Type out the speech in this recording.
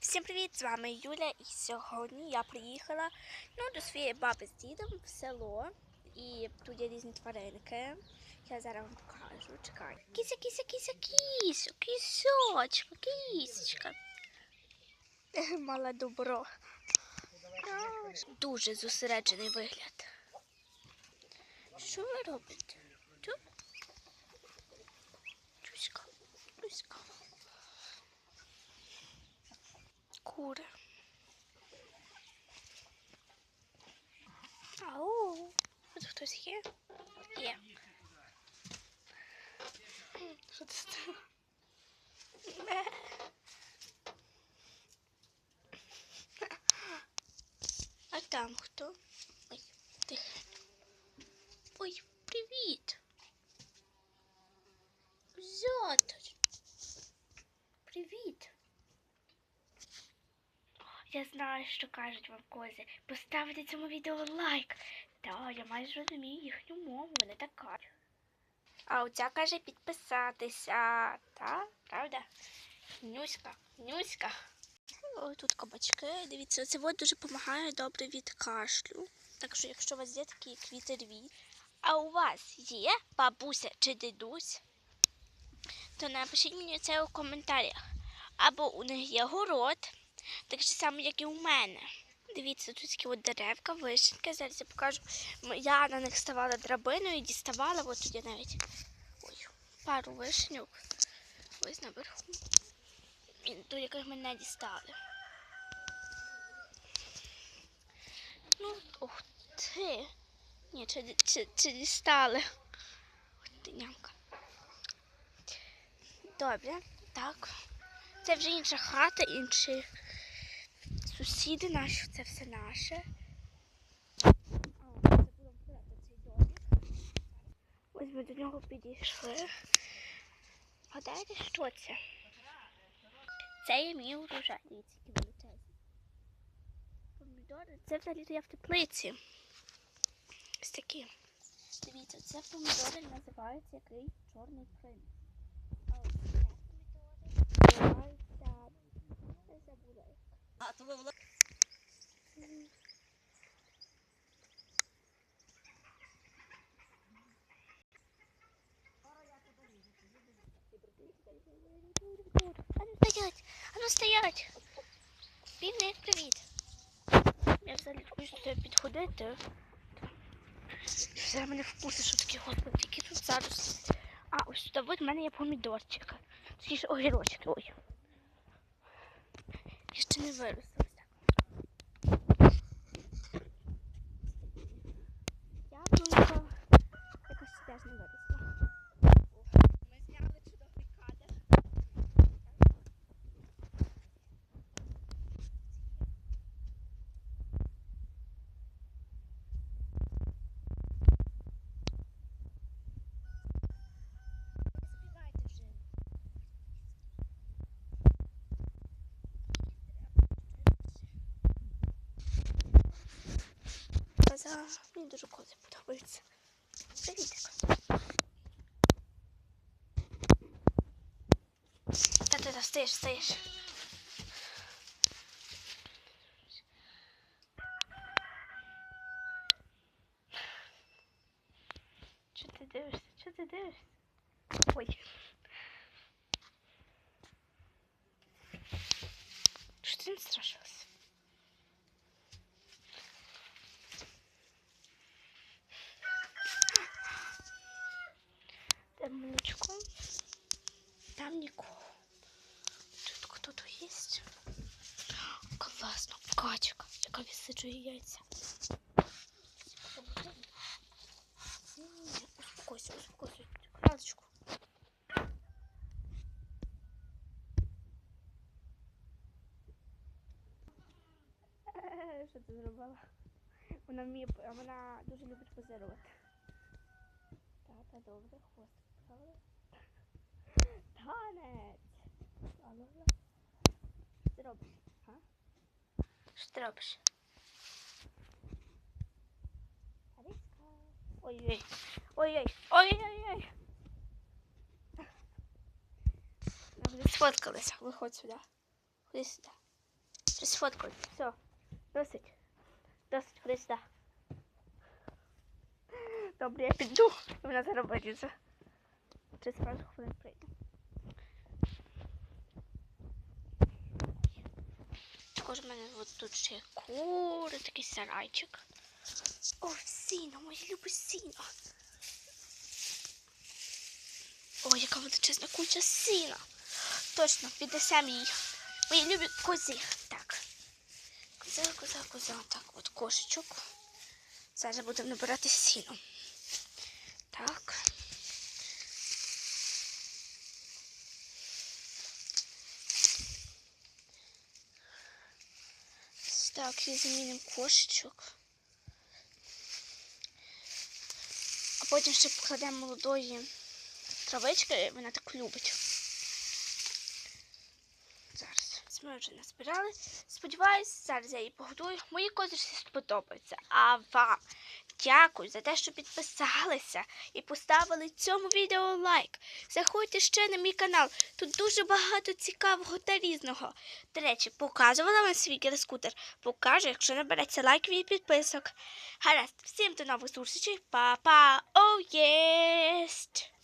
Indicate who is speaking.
Speaker 1: Всім привіт! З вами Юля, і сьогодні я приїхала ну, до своєї баби з дідом в село. І тут є різні тваринки. Я зараз вам покажу. Чекай. Кіся, кіся, кіся, кісю, кісочка, кісечка. Мала добро. Дуже зосереджений вигляд. Що ви робите? Кури. Ау, тут хтось є? Є. Що це стало? А там хто? Ой, тихо. Ой, привіт. Зятер. Привіт. Я знаю, що кажуть вам кози. Поставити цьому відео лайк. Та я майже розумію їхню мову, вони так кажуть. А оця каже підписатися. Та, правда? Нюська, нюська. Ой, тут кабачки. Дивіться, це от дуже допомагає добре від кашлю. Так що, якщо у вас є такі квіти рвіть, а у вас є бабуся чи дідусь, то напишіть мені це у коментарях. Або у них є город, так же само, як і у мене. Дивіться, тут такі от деревка, вишеньки. Зараз я покажу. Я на них ставала драбиною і діставала, от тут я навіть ой, пару вишеньок. Ось наверху. І до яких ми не дістали. Ну, ух ти. Ні, чи, чи, чи дістали. Ось ти нямка. Добре, так. Це вже інша хата, інші сусіди наші, це все наше. Ось ми до нього підійшли. Гадаєте, що це? Це є мій урожай. Помідори, це взагалі я в теплиці. Ось такі. Дивіться, це помідори називаються який чорний принц. А ось це помідори називаються... Я забула як.
Speaker 2: А то ви була
Speaker 1: А ну стоять! А ну стоять! Бідний, привіт! Я взагалі хочу тебе підходити. Все мене вкуси, що такі господи, які тут зараз. А, ось тут от в мене є помідорчик. Точніше огірочки, ой. Я ще не виросла. Коза, мені дуже кози подобаються. Привітик. Та-та-та, встаєш, встаєш. Чого ти дивишся? Чого ти дивишся? Ой. Що ти не страшилася? Там молочко. Там нікого. Тут хто-то є? Класно, качка, яка висиджує яйця. Успокойся, успокойся. Красочку. Що ти зробила? Вона вміє, вона дуже любить позирувати. Тата, добре, хвост? Танець! Ла-ла-ла. Що ти робиш? А? Що ти робиш? Аліска. Ой-ой. Ой-ой. Ой-ой-ой. Ми вже сфоткалися. Виходь сюди. Ходи сюди. Щось сфоткаю. Все. Досить. Досить, ходи сюди. Добре, я піду. І вона зараз вилізе. Через пару хвилин прийду. Також в мене от тут ще кури, такий сарайчик. О, сіно, моє любе сіно. О, яка величезна куча сіна. Точно, піднесемо її. Мої любі кози. Так. Коза, коза, коза. Так, от кошечок. Зараз будемо набирати сіно. Так. Ось Так, і замінимо кошечок. А потім ще покладемо молодої травички, вона так любить. Зараз. Ми вже назбирали. Сподіваюсь, зараз я її погодую. Мої козочці сподобаються. А вам дякую за те, що підписалися і поставили цьому відео лайк. Заходьте ще на мій канал. Тут дуже багато цікавого та різного. До речі, показувала вам свій скутер. Покажу, якщо набереться лайків і підписок. Гаразд, всім до нових зустрічей. Па-па! О, єсть!